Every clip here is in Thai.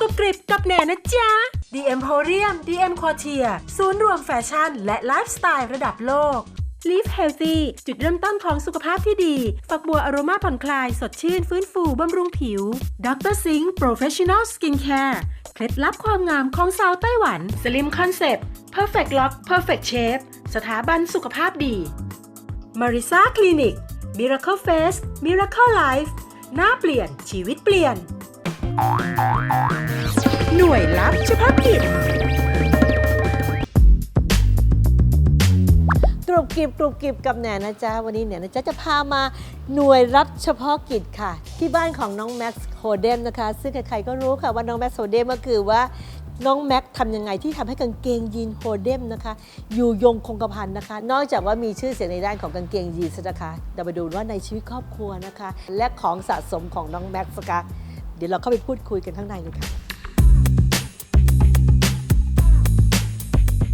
กรุบกริบกับแหน่นะจ๊ะ DM p o r i u m DM q u a r t i e r ศูนย์รวมแฟชั่น และไลฟ์สไตล์ระดับโลก Live Healthy จุดเริ่มต้นของสุขภาพที่ดี ฝักบัวอโรมาผ่อนคลาย สดชื่น ฟื้นฟูบำรุงผิว Dr. Sing Professional Skin Care เคล็ดลับความงามของสาวไต้หวัน Slim Concept Perfect Lock Perfect Shape สถาบันสุขภาพดี Marisa Clinic Miracle Face Miracle Life หน้าเปลี่ยนชีวิตเปลี่ยน หน่วยลับเฉพาะกิจกรุบกริบกรุบกริบกับแหนนะจ๊ะวันนี้แหนนะจ๊ะจะพามาหน่วยรับเฉพาะกิจค่ะ ที่บ้านของน้องแม็กซ์โฮเดมนะคะ ซึ่งใครๆก็รู้ค่ะว่าน้องแม็กซ์โฮเดมก็คือว่าน้องแม็กทำยังไงที่ทำให้กางเกงยีนโฮเดมนะคะ อยู่ยงคงกระพันนะคะ นอกจากว่ามีชื่อเสียงในด้านของกางเกงยีนส์นะคะเราไปดูว่าในชีวิตครอบครัวนะคะ และของสะสมของน้องแม็กซ์นะคะ เดี๋ยวเราเข้าไปพูดคุยกันข้างในเลยค่ะ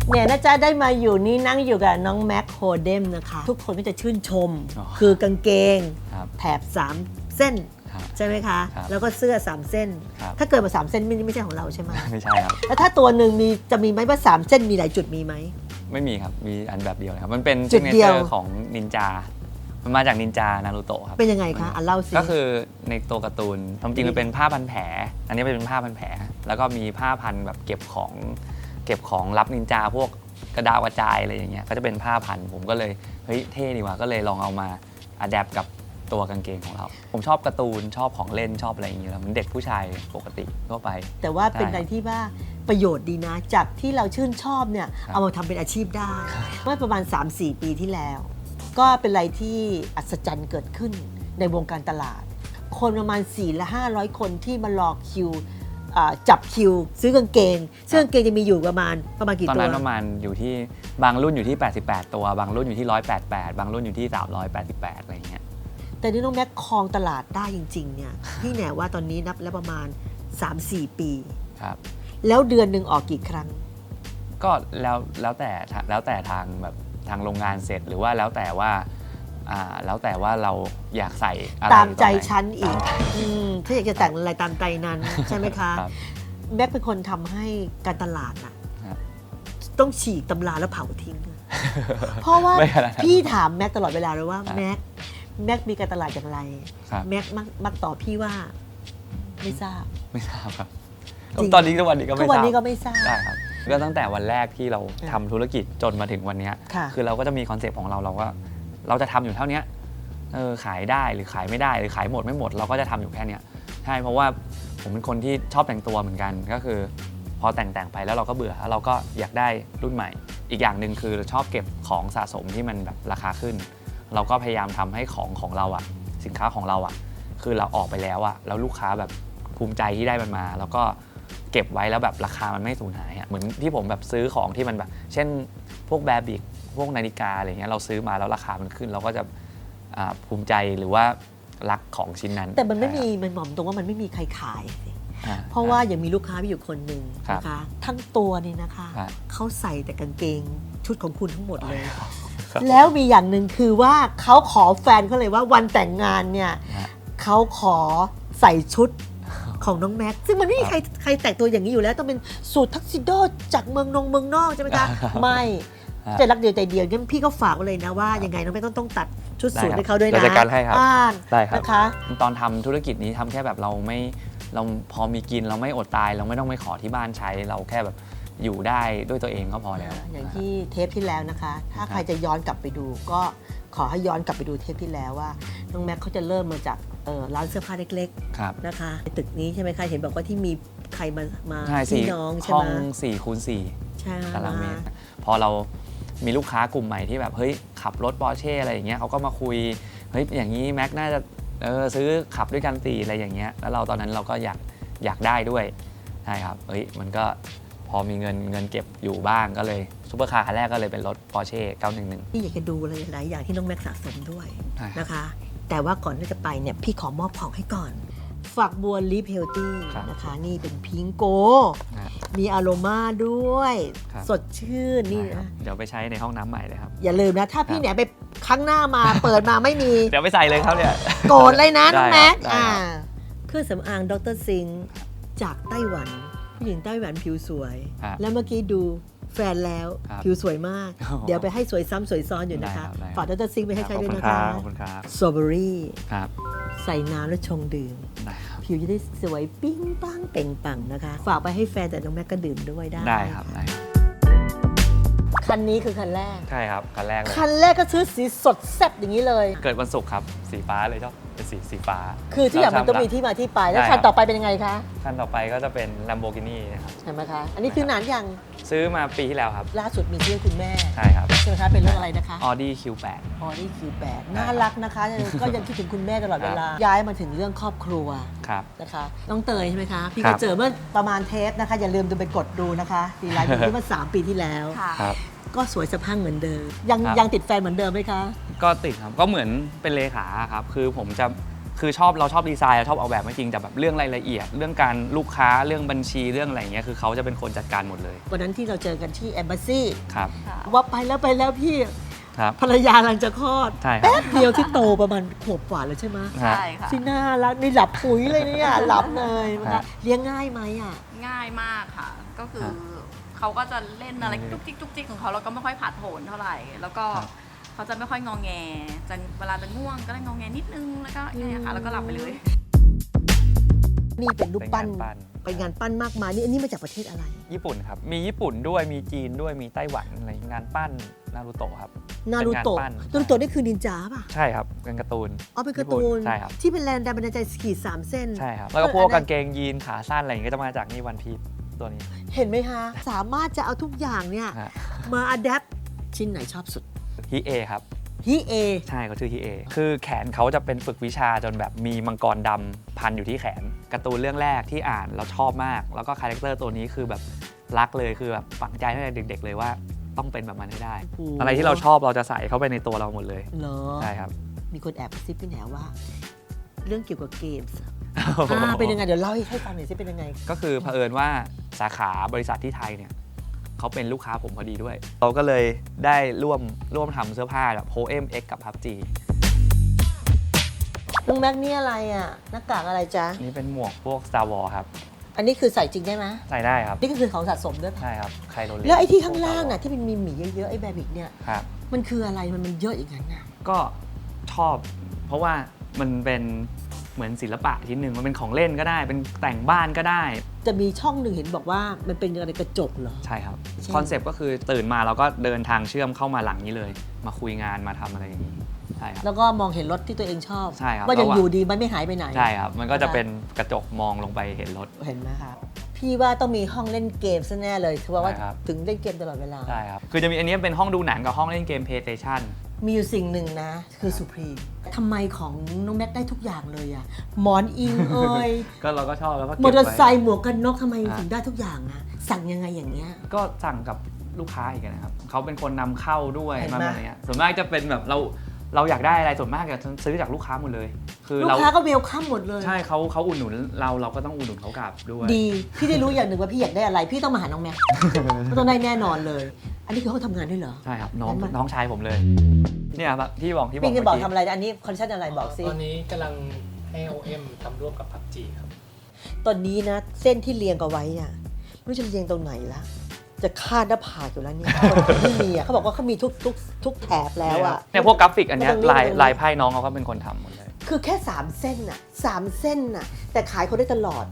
เนี่ยนะจ๊ะได้มาอยู่นี่นั่งอยู่กับน้องแม็กโฮเดมนะคะ ทุกคนก็จะชื่นชม อ๋อคือกางเกง ครับแถบ 3 เส้น ครับใช่ไหมคะ ครับแล้วก็เสื้อ 3 เส้น ครับ ถ้าเกิดมา 3 เส้นไม่ไม่ใช่ของเราใช่ไหมไม่ใช่ครับ แล้วถ้าตัวหนึ่งมีจะมีไหมว่า 3 เส้นมีหลายจุดมีไหม ไม่มีครับ มีอันแบบเดียวเลยครับ มันเป็นจุซิดกเนเดีเจยอวร์ของนินจา มันมาจากนินจานารูโตะครับ เป็นยังไงคะอะเล่าสิ ก็คือ ในตัวการ์ตูนความจริงมันเป็นผ้าพันแผล อันนี้เป็นผ้าพันแผล แล้วก็มีผ้าพันแบบเก็บของ เก็บของรับนินจาพวกกระดาวกระจายอะไรอย่างเงี้ย ก็จะเป็นผ้าพัน ผมก็เลยเฮ้ยเท่ดีว่ะก็เลยลองเอามาอัดแอปกับตัวกางเกงของเรา ผมชอบการ์ตูนชอบของเล่นชอบอะไรอย่างเงี้ยเหมือนเด็กผู้ชายปกติทั่วไป แต่ว่าเป็นใช่อะไรที่ว่าประโยชน์ดีนะ จากที่เราชื่นชอบเนี่ยครับเอามาทำเป็นอาชีพได้เมื่อประมาณ 3-4 ปีที่แล้ว ก็เป็นอะไรที่อัศจรรย์เกิดขึ้นในวงการตลาด คนประมาณ4ละ500คนที่มารอคิวอ่าจับคิว ซื้อกางเกง ซึ่งกางเกงจะมีอยู่ประมาณประมาณกี่ตอนตัว นั้นประมาณอยู่ที่บางรุ่นอยู่ที่ 88 ตัว บางรุ่นอยู่ที่ 188 บางรุ่นอยู่ที่ 388 อะไรอย่างเงี้ย แต่นี่น้องแม็กครองตลาดได้จริง ๆ เนี่ย พี่แหนว่าตอนนี้นับแล้วประมาณ 3-4 ปี ครับ แล้วเดือนหนึ่งออกกี่ครั้ง ก็แล้วแล้วแต่แล้วแต่ทางแบบทางโรงงานเสร็จหรือว่าแล้วแต่ว่า อ่าแล้วแต่ว่าเราอยากใส่อะไรตามใจตอนไหฉันอีกตามใจ อืมถ้าอยากจะแต่งอะไรตามใจนั้น ใช่ไหมคะ ครับแม็กเป็นคนทำให้การตลาดน่ะครับต้องฉีกตำราแล้วเผาทิ้งอะเพราะว่าไม่ขนาดนั้น พี่ถามแม็กตลอดเวลาเลยว่าครับ แม็กแม็กมีการตลาดอย่างไร ครับ แม็กมักมักตอบพี่ว่า ไม่ทราบ ไม่ทราบครับ จริง ตอนนี้ทุกวันนี้ก็ทุไม่กวันทราบนี้ก็ไม่ทราบ ได้ครับ ก็ตั้งแต่วันแรกที่เราค่ะทำธุรกิจจนมาถึงวันเนี้ยค่ะ คือเราก็จะมีคอนเซปต์ของเราเราก็ เราจะทำอยู่เท่านี้เออขายได้หรือขายไม่ได้หรือขายหมดไม่หมด เราก็จะทำอยู่แค่เนี้ยใช่เพราะว่าผมเป็นคนที่ชอบแต่งตัวเหมือนกันก็คือ พอแต่งแต่งๆไปแล้วเราก็เบื่อแล้วเราก็อยากได้รุ่นใหม่ อีกอย่างหนึ่งคือชอบเก็บของสะสมที่มันแบบราคาขึ้น เราก็พยายามทำให้ของของเราอะสินค้าของเราอะคือเราออกไปแล้วอะแล้วลูกค้าแบบภูมิใจที่ได้มันมา แล้วก็เก็บไว้แล้วแบบราคามันไม่สูญหายอะเหมือนที่ผมแบบซื้อของที่มันแบบ เช่นพวกแบบิก พวกนาฬิกาอะไรเงี้ยเราซื้อมาแล้วราคามันขึ้น เราก็จะอ่าภูมิใจหรือว่ารักของชิ้นนั้นแต่มันไม่มีใช่มันหมอมตรงว่ามันไม่มีใครขายสิครับเพราะว่ายังมีลูกค้าพี่อยู่คนหนึ่งครับนะคะ ทั้งตัวนี่นะคะ ครับเขาใส่แต่กางเกงชุดของคุณทั้งหมดเลย ครับ แล้วมีอย่างหนึ่งคือว่าเขาขอแฟนเขาเลยว่าวันแต่งงานเนี่ยฮะ เขาขอใส่ชุดของน้องแม็กซ์ซึ่งมันไม่มีใครใครแต่งตัวอย่างนี้อยู่แล้วต้องเป็นสูททักซิโดจากเมืองนงเมืองนอกใช่ไหมคะไม่ฮะ ใจรักเดียวใจเดียวงั้นพี่ก็ฝากไว้เลยนะว่ายังไงน้องแม็กซ์ต้องต้องตัดชุดสูทได้ครับให้เขาด้วยนะเราจัดการให้ครับอ่าได้ครับ นะคะ ตอนทำธุรกิจนี้ทำแค่แบบเราไม่เราพอมีกินเราไม่อดตาย เราไม่ต้องไปขอที่บ้านใช้ เราแค่แบบอยู่ได้ด้วยตัวเองก็พอแล้ว อย่างที่เทปที่แล้วนะคะ ถ้าครับใครจะย้อนกลับไปดูก็ขอให้ย้อนกลับไปดูเทปที่แล้วว่าน้องแม็กเขาจะเริ่มมาจากเอ่อร้านเสื้อผ้าเล็กครับๆนะคะในตึกนี้ใช่ไหมคะเห็นบอกว่าที่มีใครมามาใช่พี่สี่น้องใช่ห้อไหมงสี่คูณสี่ ใช่ตารางเมตรพอเรา มีลูกค้ากลุ่มใหม่ที่แบบเฮ้ยขับรถปอร์เช่อะไรอย่างเงี้ยเขาก็มาคุยเฮ้ยอย่างนี้แม็กน่าจะเออซื้อขับด้วยกันตีอะไรอย่างเงี้ยแล้วเราตอนนั้นเราก็อยากอยากได้ด้วยใช่ครับเฮ้ยมันก็พอมีเงินเงินเก็บอยู่บ้างก็เลยซุปเปอร์คาร์คันแรกก็เลยเป็นรถปอร์เช่911พี่อยากจะดูอะไรหลายอย่างที่น้องแม็กสะสมด้วยใช่ครับ นะคะ แต่ว่าก่อนที่จะไปเนี่ยพี่ขอมอบของให้ก่อนฝากบัวลิฟเฮลตี้ครับ นะคะ นี่เป็นพิงโกนะ มีอโรมาด้วย ครับ สดชื่นนี่ได้ครับนะเดี๋ยวไปใช้ในห้องน้ำใหม่เลยครับ อย่าลืมนะ ถ้าพี่ครับ เนี่ยไปครั้งหน้ามา เปิดมาไม่มี เดี๋ยวไปใส่เลยครับเนี่ย โกรธเลยนะน้องได้แม็กครับได้อ่าครับเครื่องสำอางดรซิงจากไต้หวัน ผู้หญิงไต้หวันผิวสวย ครับ แล้วเมื่อกี้ดูแฟนแล้วครับผิวสวยมาก โอ้โหเดี๋ยวไปให้สวยซ้ำสวยซ้อนอยู่นะได้ครัคะบได้ครับ ฝากดรซิงค์ไปให้ใช้ด้วยนะขคะอบคุณครับ สตรอเบอรี่ครับใส่น้ำแล้วชงดื่ม ได้ครับ ผิวจะได้สวยปิ้งปังเป่งปังนะคะ ฝากไปให้แฟนแต่น้องแม็กก็ดื่มด้วยได้ได้ครับได้ครับคันนี้คือคันแรก ใช่ครับคันแรกเลยคันแรกก็ซื้อสีสดแซ่บอย่างนี้เลย เกิดวันศุกร์ครับ สีฟ้าเลยชอบ เป็นสีสีฟ้าคือที่อย่างมันต้องมีเรที่มาที่ไป แล้วใช่คันครับต่อไปเป็นยังไงคะคันต่อไปก็จะเป็น Lamborghini นะครับเห็นไหมคะ อันนี้คือนานยังซื้อมาปีที่แล้วครับ ล่าสุดมีชื่อคุณแม่ ใช่ครับใช่ไหมคะเป็นเรื่องอะไรนะคะ Audi Q8 อ๋อนี่คือแปดน่ารักนะคะ ก็ยังคิดถึงคุณแม่ตลอดเวลา ย้ายมาถึงเรื่องครอบครัวครับนะคะ น้องเตยใช่ไหมคะ พี่ครัก็บเจอเมื่อประมาณเทปนะคะ อย่าลืมดูไปกดดูนะคะดีไลน์ที่เมื่อสามปีที่แล้วค่ะครับ ก็สวยสะพรังเหมือนเดิม ยังครับ ยังติดแฟนเหมือนเดิมไหมคะ ก็ติดครับก็เหมือนเป็นเลขาครับ คือผมจะคือชอบเราชอบดีไซน์เราชอบออกแบบไม่จริงแต่แบบเรื่องรายละเอียด เรื่องการลูกค้าเรื่องบัญชีเรื่องอะไรอย่างเงี้ยคือเขาจะเป็นคนจัดการหมดเลยวันนั้นที่เราเจอกันที่แอมบ s ซีครับว่าไปแล้วไปแล้วพี่ครับ ภรรยากำลังจะคลอดใช่ครับ แป๊บเดียวที่โตประมาณขวบกว่าแล้วใช่ไหมฮะใช่ค่ะ ที่น่ารักนี่หลับปุ๋ยเลยเนี่ยหลับเลยนะครัคะบเลี้ยงง่ายไหมอะ ง่ายมากค่ะ ก็คือครับ เขาก็จะเล่นอะไรอืมจุกจิกจุกจิกของเขาแล้วก็ไม่ค่อยผาดโผนเท่าไหร่ แล้วก็ครับเขาจะไม่ค่อยงองแงจะเวลาจะง่วงก็ได้งองแงนิดนึงแล้วก็เนี่ยค่ะแล้วก็หลับไปเลย นี่เป็นรูปปั้นเป็นงานปั้น เป็นงานปั้นมากมายนี่อันนี้มาจากประเทศอะไร ญี่ปุ่นครับ มีญี่ปุ่นด้วยมีจีนด้วยมีไต้หวันอะไรงานปั้นนารูโตะครับนารูโตะเป็นงานปั้นนารูโตะนี่คือนินจาป่ะใช่ครับเป็นการ์ตูนอ๋อเป็นการ์ตูนใช่ครับที่เป็นแรงดันบันดาลใจขีดสามเส้น ใช่ครับแล้วก็พวกกางเกงยีนขาสั้นอะไรอย่างเงี้ยก็จะมาจากนี่วันพีช ตัวนี้ เห็นไหมคะ สามารถจะเอาทุกอย่างเนี่ย ฮะ มาอัดแอปชิ้นไหนชอบสุดฮิเอครับฮิเอ ใช่เขาชื่อฮิเอ คือแขนเขาจะเป็นฝึกวิชาจนแบบมีมังกรดำพันอยู่ที่แขน การ์ตูนเรื่องแรกที่อ่านแล้วชอบมาก แล้วก็คาแรคเตอร์ตัวนี้คือแบบรักเลย คือแบบฝังใจตั้งแต่เด็ก ๆ เลยว่าต้องเป็นแบบมันให้ได้ โอ้อะไรที่เราชอบเราจะใส่เข้าไปในตัวเราหมดเลย เหรอ ใช่ครับ มีคนแอบกระซิบพี่แหนว่า เรื่องเกี่ยวกับเกมส์ อะอ่าเป็นยังไงเดี๋ยวเล่าให้ฟังหน่อยสิเป็นยังไง ก็คือเผอิญว่าสาขาบริษัทที่ไทยเนี่ยเขาเป็นลูกค้าผมพอดีด้วย เราก็เลยได้ร่วมร่วมทำเสื้อผ้าแบบโฮเอ็มเอ็กกับพับจีน้องแม็กนี่อะไรอะหน้ากากอะไรจ๊ะ นี่เป็นหมวกพวก Star Wars ครับ อันนี้คือใส่จริงได้ไหมใส่ได้ครับ นี่ก็คือของสะสมด้วยปะใช่ครับใครโดนแล้วไอ้ที่ข้างล่างน่ะที่มันมีหมีเยอะๆไอ้แบบิกเนี่ย ครับ มันคืออะไรมันมันเยอะอย่างนั้นน่ะก็ชอบ เพราะว่ามันเป็น เหมือนศิลปะชิ้นหนึ่งมันเป็นของเล่นก็ได้ เป็นแต่งบ้านก็ได้ จะมีช่องหนึ่งเห็นบอกว่ามันเป็นอะไรกระจกเหรอ ใช่ครับใช่ คอนเซปต์ก็คือตื่นมาเราก็เดินทางเชื่อมเข้ามาหลังนี้เลย มาคุยงานมาทำอะไรอย่างนี้ใช่ครับ แล้วก็มองเห็นรถที่ตัวเองชอบ ใช่ครับว่ายังระหว่าง อยู่ดีมันไม่หายไปไหน ใช่ครับ มันก็จะเป็นกระจกมองลงไปเห็นรถ เห็นไหมคะพี่ว่าต้องมีห้องเล่นเกมซะแน่เลยคือว่าใช่ครับ ถึงเล่นเกมตลอดเวลา ใช่ครับ คือจะมีอันนี้เป็นห้องดูหนังกับห้องเล่นเกม PlayStation มีอยู่สิ่งหนึ่งนะ คือสุพรีมทำไมของน้องแม็กได้ทุกอย่างเลยอะหมอนอิงเอ่ยก็เราก็ชอบแล้วก็เก็บมอเตอร์ไว้ไซค์หมวกกันน็อกทำไมอ่าถึงได้ทุกอย่างอะสั่งยังไงอย่างเงี้ย ก็สั่งกับลูกค้าอีกนะครับเขาเป็นคนนำเข้าด้วยเห็นไหม มาแบบเนี้ยส่วนมากจะเป็นแบบเรา เราอยากได้อะไรส่วนมากจะซื้อจากลูกค้าหมดเลย คือลูกเราค้าก็เวลคัมหมดเลย ใช่เขาเขาอุดหนุนเราเราก็ต้องอุดหนุนเขากลับด้วย ดี พี่ได้รู้อย่างหนึ่งว่าพี่อยากได้อะไร พี่ต้องมาหาน้องแม็กก็ต้องได้แน่นอนเลย อันนี้คือเขาทำงานด้วยเหรอ ใช่ครับน้องงั้นมา น้องชายผมเลยเนี่ยครับที่บอกที่บอกพี่จะบอกเมื่ทำอะไร อันนี้คอนเซ็ปต์อะไรบอกสิ ตอนนี้กำลังให้ OM ทำร่วมกับ PUBG ครับ ตอนนี้นะ เส้นที่เรียงกันไว้เนี่ยไม่รู้จะเรียงตรงไหนละ จะคาดหน้าผากอยู่แล้วเนี่ยคนที่มีอะเขาบอกว่าเขามีทุกทุกทุกแถบแล้วอะ เนี่ยพวกกราฟิกอันเนี้ยตรงนี้ลายตรงนี้ลายไพ่น้องเขาก็เป็นคนทำหมดเลยคือแค่ 3 เส้นอะสามเส้นอะแต่ขายเขาได้ตลอด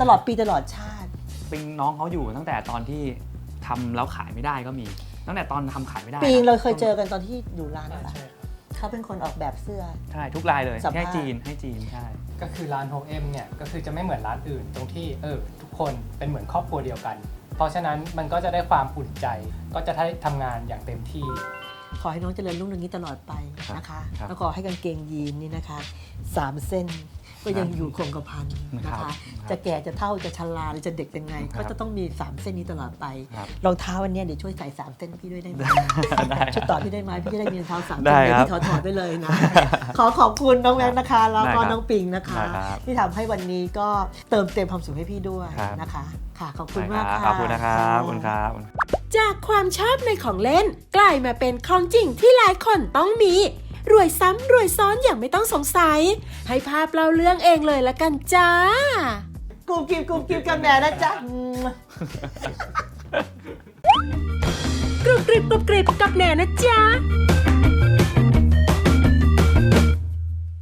ตลอดปีตลอดชาติ ปิงน้องเขาอยู่ตั้งแต่ตอนที่ทำแล้วขายไม่ได้ก็มี ตั้งแต่ตอนทำขายไม่ได้ปีงนะเราเคยเจอกันตอนที่อยู่ร้านอะไรใช่ครับ เขาเป็นคนออกแบบเสื้อ ใช่ทุกลายเลยสัมภาษณ์ ให้จีนให้จีนใช่ ก็คือร้าน OM เนี่ย ก็คือจะไม่เหมือนร้านอื่น ตรงที่เออทุกคนเป็นเหมือนครอบครัวเดียวกัน เพราะฉะนั้นมันก็จะได้ความอุ่นใจ ก็จะได้ทำงานอย่างเต็มที่ ขอให้น้องเจริญรุ่งเรืองนี้ตลอดไปนะคะ ครับ แล้วขอให้กางเกงยีนนี่นะคะสามเส้น ก็ยังอยู่คงกระพันนะครัคะ บจะแก่จะเท่าจะชราหรือจะเด็กยังไง ครับก็จะต้องมีสามเส้นนี้ตลอดไปครับรองเท้าวันนี้เดี๋ยวช่วยใส่สามเส้นพี่ด้วยได้ไหมได้ช่วยต่อพี่ได้ไหมพี่จะได้มีรองเท้าสามได้เส้นเดี๋ยวครับพี่ถอดถอดไปเลยนะ ขอขอบคุณน้องแม็กซ์นะคะแล้วก็ได้ครับน้องปิงนะคะ ได้ครับที่ทำให้วันนี้ก็เติมเต็มความสุขให้พี่ด้วยครับ นะคะ ค่ะขอบคุณมากได้ค่ะ ขอบคุณนะครับขอบคุณครับ จากความชอบในของเล่น กลายมาเป็นของจริงที่หลายคนต้องมี รวยซ้ำรวยซ้อนอย่างไม่ต้องสงสัย ให้ภาพเล่าเรื่องเองเลยละกันจ้ากรุบกริบกรุบกริบกับแหนนะจ๊ะกรุบกริบกรุบกริบกับแหนนะจ๊ะ